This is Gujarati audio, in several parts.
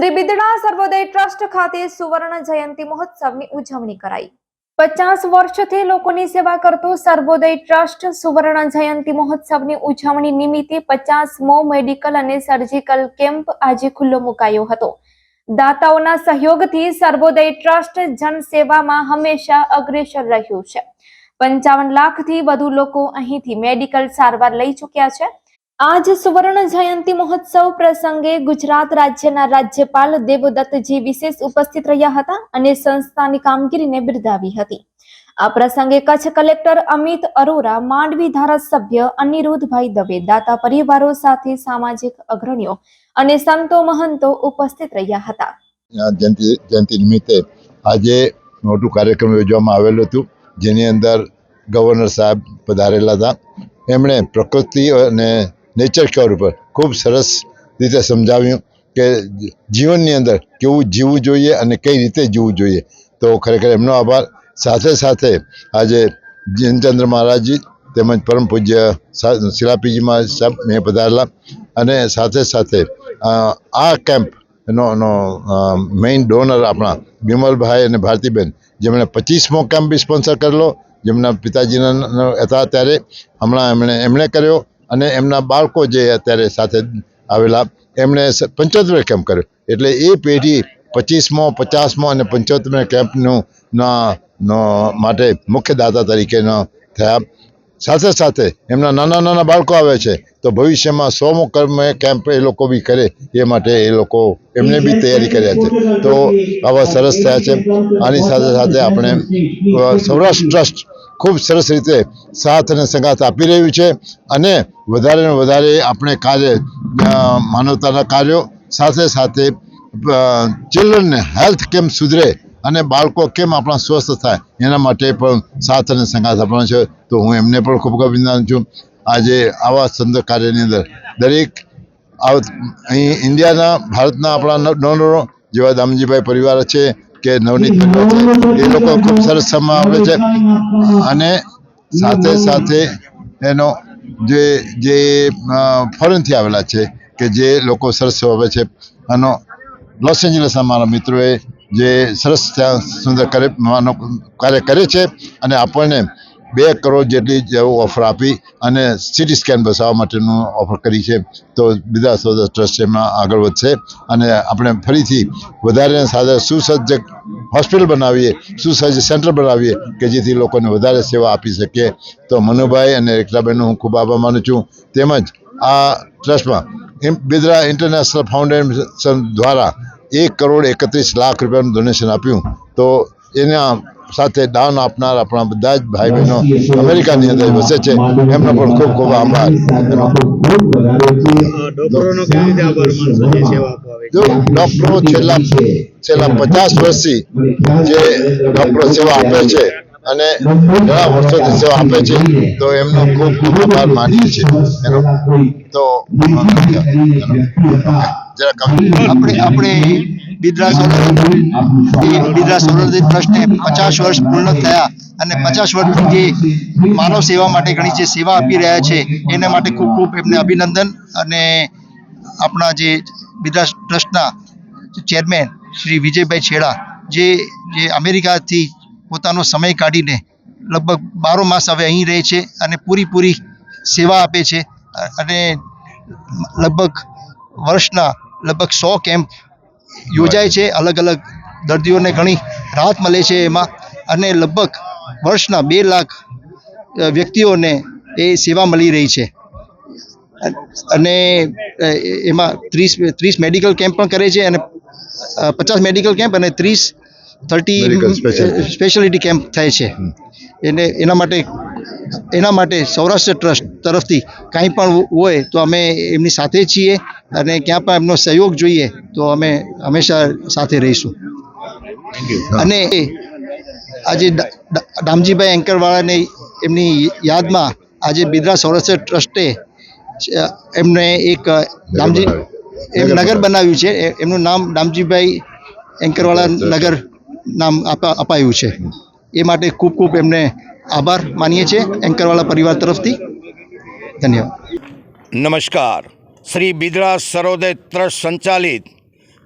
શ્રી બિદડા સર્વોદય ટ્રસ્ટ ખાતે સુવર્ણ જયંતિ મહોત્સવની ઉજવણી કરાઈ. પચાસ વર્ષથી લોકોની સેવા કરતો સર્વોદય ટ્રસ્ટ સુવર્ણ જયંતિ મહોત્સવની ઉજવણી નિમિત્તે પચાસમો મેડિકલ અને સર્જિકલ કેમ્પ આજે ખુલ્લો મુકાયો હતો. દાતાઓના સહયોગથી સર્વોદય ટ્રસ્ટ જનસેવામાં હંમેશા અગ્રેસર રહ્યું છે. પંચાવન લાખથી વધુ લોકો અહીંથી મેડિકલ સારવાર લઈ ચૂક્યા છે. આજ સુવર્ણ જયંતિ મહોત્સવ પ્રસંગે ગુજરાત રાજ્યના રાજ્યપાલ દેવદત્તજી વિશેષ ઉપસ્થિત રહ્યા હતા અને સંસ્થાની કામગીરીને બિરદાવી હતી. આ પ્રસંગે કચ્છ કલેક્ટર અમિત અરોરા, માંડવી ધારાસભ્ય અનિરુદ્ધભાઈ દવે, દાતા પરિવારો સાથે સામાજિક અગ્રણીઓ અને સંતો મહંતો ઉપસ્થિત રહ્યા હતા. જયંતિ જયંતિ નિમિત્તે આજે મોટું કાર્યક્રમ યોજવામાં આવેલું હતું, જેની અંદર ગવર્નર સાહેબ પધારેલા હતા. એમણે પ્રકૃતિ અને નેચર ક્યોર ઉપર ખૂબ સરસ રીતે સમજાવ્યું કે જીવનની અંદર કેવું જીવવું જોઈએ અને કઈ રીતે જીવવું જોઈએ. તો ખરેખર એમનો આભાર. સાથે સાથે આજે જીનચંદ્ર મહારાજજી તેમજ પરમ પૂજ્ય શિલાપીજી મહારાજ સાહેબ મેં પધારેલા. અને સાથે સાથે આ કેમ્પ એનો એનો મેઇન ડોનર આપણા બિમલભાઈ અને ભારતીબેન, જેમણે પચીસમો કેમ્પ સ્પોન્સર કરેલો. જેમના પિતાજીના ન- ન- હતા ત્યારે. હમણાં એમણે એમણે કર્યો. અને એમના બાળકો જે અત્યારે સાથે આવેલા, એમણે પંચોતેર કેમ્પ કર્યો. એટલે એ પેઢી પચીસમો, પચાસમો અને પંચોતેર કેમ્પનું માટે મુખ્ય દાતા તરીકેનો થયા. સાથે સાથે એમના નાના નાના બાળકો આવે છે, તો ભવિષ્યમાં સોમો કર્મ કેમ્પ એ લોકો બી કરે, એ માટે એ લોકો એમને બી તૈયારી કર્યા છે. તો આવા સરસ થયા છે. આની સાથે સાથે આપણે સૌરાષ્ટ્ર ટ્રસ્ટ ખૂબ સરસ રીતે સાથ અને સંગાથ આપી રહ્યું છે અને વધારે ને વધારે આપણે કાર્ય માનવતાના કાર્યો સાથે સાથે ચિલ્ડ્રનને હેલ્થ કેમ સુધરે અને બાળકો કેમ આપણા સ્વસ્થ થાય એના માટે પણ સાથ અને સંગાથ આપવાનો છે. તો હું એમને પણ ખૂબ અભિનંદન છું. આજે આવા સુંદર કાર્યની અંદર દરેક અહીં ઇન્ડિયાના, ભારતના આપણા ડોનરો જેવા દામજીભાઈ પરિવાર છે કે નવનીત છે એ લોકો ખૂબ સરસ આપે છે. અને સાથે સાથે એનો જે જે ફોરેનથી આવેલા છે કે જે લોકો સરસ આવે છે. આનો લોસ એન્જલસના મારા મિત્રોએ જે સરસ ત્યાં સુંદર કાર્ય કાર્ય કરે છે અને આપણને બે કરોડ જેટલી ઓફર આપી અને સિટી સ્કેન બસાવવા માટેનું ઓફર કરી છે. તો બીજા સોદા ટ્રસ્ટ એમાં આગળ વધશે અને આપણે ફરીથી વધારે સાથે સુસજ્જ હોસ્પિટલ બનાવીએ, સુસજ્જ સેન્ટર બનાવીએ કે જેથી લોકોને વધારે સેવા આપી શકીએ. તો મનુભાઈ અને રેખલાબેનનો હું ખૂબ આભાર માનું છું. તેમજ આ ટ્રસ્ટમાં બિદરા ઇન્ટરનેશનલ ફાઉન્ડેશન દ્વારા એક કરોડ એકત્રીસ લાખ રૂપિયાનું ડોનેશન આપ્યું. તો એના સાથે દાન આપનાર આપણા બધા જ ભાઈ બહેનો અમેરિકાની અંદર વસે છે. એમનો પણ ખૂબ ખૂબ આભાર. ડૉક્ટરો છેલ્લા છેલ્લા પચાસ વર્ષથી જે ડૉક્ટરો સેવા આપે છે અને ઘણા વર્ષોથી સેવા આપે છે તો એમનો ખૂબ ખૂબ આભાર માનીએ છીએ. એનો તો જરા આપણે આપણે બિદરા જે જે સેવા આપી અભિનંદન અને આપણા જે બિદરા ટ્રસ્ટના ચેરમેન શ્રી વિજયભાઈ છેડા, જે જે અમેરિકાથી પોતાનો સમય કાઢીને લગભગ બારો માસ હવે અહીં રહે છે અને પૂરી સેવા આપે છે અને લગભગ વર્ષના લગભગ સો કેમ્પ યોજાય છે. અલગ અલગ દર્દીઓને ઘણી રાહત મળે છે એમાં. અને લગભગ વર્ષના બે લાખ વ્યક્તિઓને એ સેવા મળી રહી છે. અને એમાં ત્રીસ ત્રીસ મેડિકલ કેમ્પ પણ કરે છે અને પચાસ મેડિકલ કેમ્પ અને ત્રીસ થર્ટી સ્પેશિયાલિટી કેમ્પ થાય છે. એને એના માટે એના માટે સૌરાષ્ટ્ર ટ્રસ્ટ તરફથી કાંઈ પણ હોય તો અમે એમની સાથે છીએ અને ક્યાં પણ એમનો સહયોગ જોઈએ તો અમે હંમેશા સાથે રહીશું. અને આજે દામજીભાઈ એન્કરવાળાને એમની યાદમાં આજે બિદરા સૌરાષ્ટ્ર ટ્રસ્ટે એમને એક ડામજી દામજી એમ નગર બનાવ્યું છે. એમનું નામ દામજીભાઈ એન્કરવાળા નગર નામ અપાયું છે. એ માટે ખૂબ ખૂબ એમને આભાર માનીએ છીએ એન્કરવાળા પરિવાર તરફથી. ધન્યવાદ. નમસ્કાર. શ્રી બિદડા સરોદય ટ્રસ્ટ સંચાલિત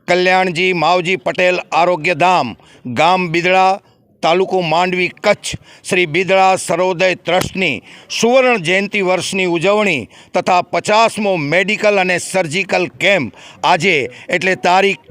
કલ્યાણજી માવજી પટેલ આરોગ્યધામ ગામ બિદડા, તાલુકો માંડવી કચ્છ. શ્રી બિદડા સરોદય ટ્રસ્ટની સુવર્ણ જયંતિ વર્ષની ઉજવણી તથા પચાસમો મેડિકલ અને સર્જિકલ કેમ્પ આજે એટલે તારીખ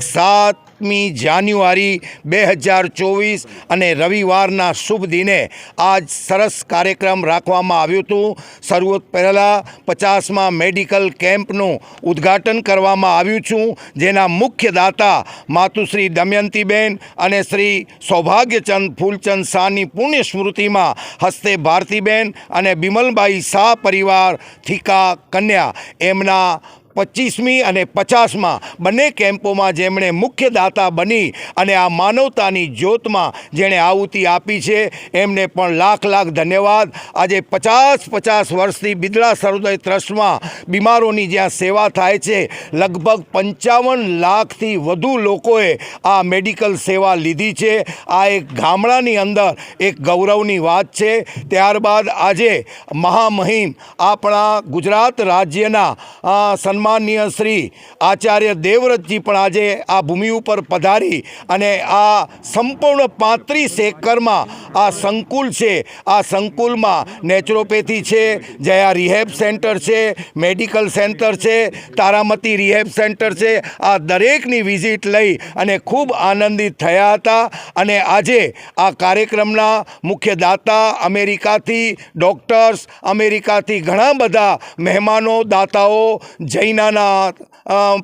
સાતમી જાન્યુઆરી બે હજાર ચોવીસ અને રવિવારના શુભ દિને આજ સરસ કાર્યક્રમ રાખવામાં આવ્યું હતું. શરૂઆત પહેલાં પચાસમાં મેડિકલ કેમ્પનું ઉદ્ઘાટન કરવામાં આવ્યું છું. જેના મુખ્ય દાતા માતુશ્રી દમયંતીબેન અને શ્રી સૌભાગ્યચંદ ફૂલચંદ શાહની પુણ્ય સ્મૃતિમાં હસ્તે ભારતીબેન અને બિમલબાઈ શાહ પરિવાર થીકા કન્યા, એમના પચીસમી અને પચાસમાં બંને કેમ્પોમાં જેમણે મુખ્ય દાતા બની અને આ માનવતાની જ્યોતમાં જેણે આહુતિ આપી છે એમને પણ લાખ લાખ ધન્યવાદ. આજે પચાસ પચાસ વર્ષથી બિદડા સરોદય ટ્રસ્ટમાં બીમારોની જ્યાં સેવા થાય છે લગભગ પંચાવન લાખથી વધુ લોકોએ આ મેડિકલ સેવા લીધી છે. આ એક ગામડાની અંદર એક ગૌરવની વાત છે. ત્યારબાદ આજે મહામહિમ આપણા ગુજરાત રાજ્યના અ, સન્માનીય શ્રી આચાર્ય દેવવ્રતજી પણ આજે આ ભૂમિ ઉપર પધારી અને આ સંપૂર્ણ પાંત્રીસ એકરમાં આ સંકુલ છે. આ સંકુલમાં નેચરોપેથી છે, જયા રિહેબ સેન્ટર છે મેડિકલ સેન્ટર છે, તારામતી રિહેબ સેન્ટર છે. આ દરેકની વિઝિટ લઈ અને ખૂબ આનંદિત થયા હતા. અને આજે આ કાર્યક્રમના મુખ્ય દાતા અમેરિકાથી ડૉક્ટર્સ અમેરિકાથી ઘણા બધા મહેમાનો, દાતાઓ, જૈનાના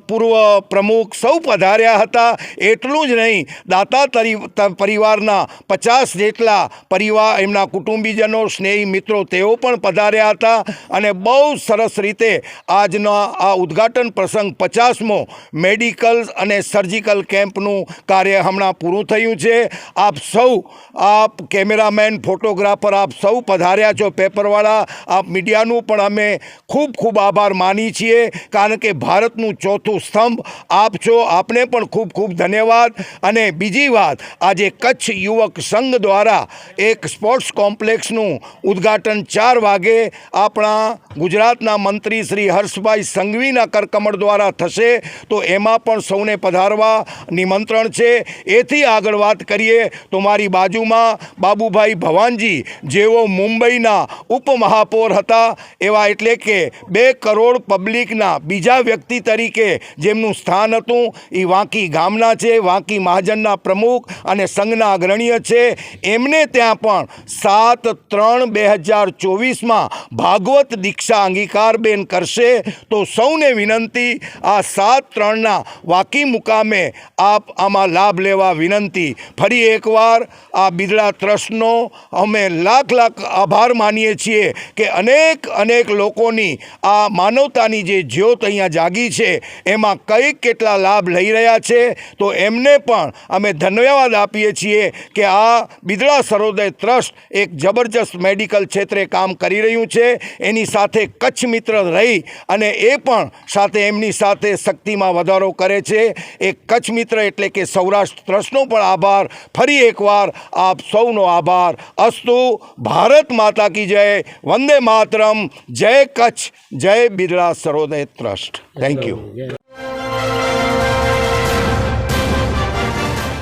પૂર્વ પ્રમુખ સૌ પધાર્યા હતા. એટલું જ નહીં, દાતા પરિવારના પચાસ જેટલા પરિવાર, એમના કુટુંબીજનો સ્નેહી મિત્રો તેઓ પણ પધાર્યા હતા અને બહુ સરસ રીતે આજના આ ઉદ્ઘાટન પ્રસંગ પચાસમો મેડિકલ અને સર્જિકલ કેમ્પનું કાર્ય હમણાં પૂરું થયું છે. આપ સૌ, આપ કેમેરામેન, ફોટોગ્રાફર, આપ સૌ પધાર્યા છો પેપરવાળા. આપ મીડિયાનું પણ અમે ખૂબ ખૂબ આભાર માની છીએ. કારણ કે ભારતનું ચોથું સ્તંભ આપ છો, આપને પણ ખૂબ ખૂબ ધન્યવાદ. અને બીજી વાત, આજે કચ્છ યુવક સંઘ દ્વારા એક સ્પોર્ટ્સ કોમ્પ્લેક્સનું ઉદ્ઘાટન ચાર વાગે આપણા ગુજરાતના મંત્રી શ્રી હર્ષભાઈ સંઘવીના કરકમળ દ્વારા થશે. તો એમાં પણ સૌને પધારવા નિમંત્રણ છે. એથી આગળ વાત કરીએ તો મારી બાજુમાં બાબુભાઈ ભવાનજી, જેઓ મુંબઈના ઉપમહાપૌર હતા. એવા એટલે કે બે કરોડ પબ્લિકના બીજા વ્યક્તિ તરીકે જેમનું સ્થાન હતું. એ વાંકી ગામના છે, વાંકી મહાજનના પ્રમુખ અને સંઘના અગ્રણીય છે. એમને ત્યાં પણ સાત ત્રણ બે હજાર ચોવીસમાં ભાગવત દીક્ષા અંગીકારબેન કરશે તો સૌને વિનંતી આ સાત ત્રણના વાકી મુકામે આપ આમાં લાભ લેવા વિનંતી. ફરી એકવાર આ બિદડા ટ્રસ્ટનો અમે લાખ લાખ આભાર માનીએ છીએ કે અનેક અનેક લોકોની આ માનવતાની જે જ્યોત અહીંયા જાગી છે, એમાં કંઈક કેટલા લાભ લઈ રહ્યા છે, તો એમને પણ અમે ધન્યવાદ આપીએ છીએ કે આ બિદડા સરોદય ટ્રસ્ટ એક જબરજસ્ત મેડિકલ ક્ષેત્રે કામ કરી રહ્યું છે. એની સાથે કચ્છ મિત્ર રહી અને એ પણ સાથે એમની સાથે શક્તિમાં વધારો કરે છે. એ કચ્છ મિત્ર એટલે કે સૌરાષ્ટ્ર ટ્રસ્ટનો પણ આભાર. ફરી એકવાર આપ સૌનો આભાર. અસ્તુ, ભારત માતા કી જય. વંદે માતરમ. જય કચ્છ. જય Birla Sarvoday trust. Thank you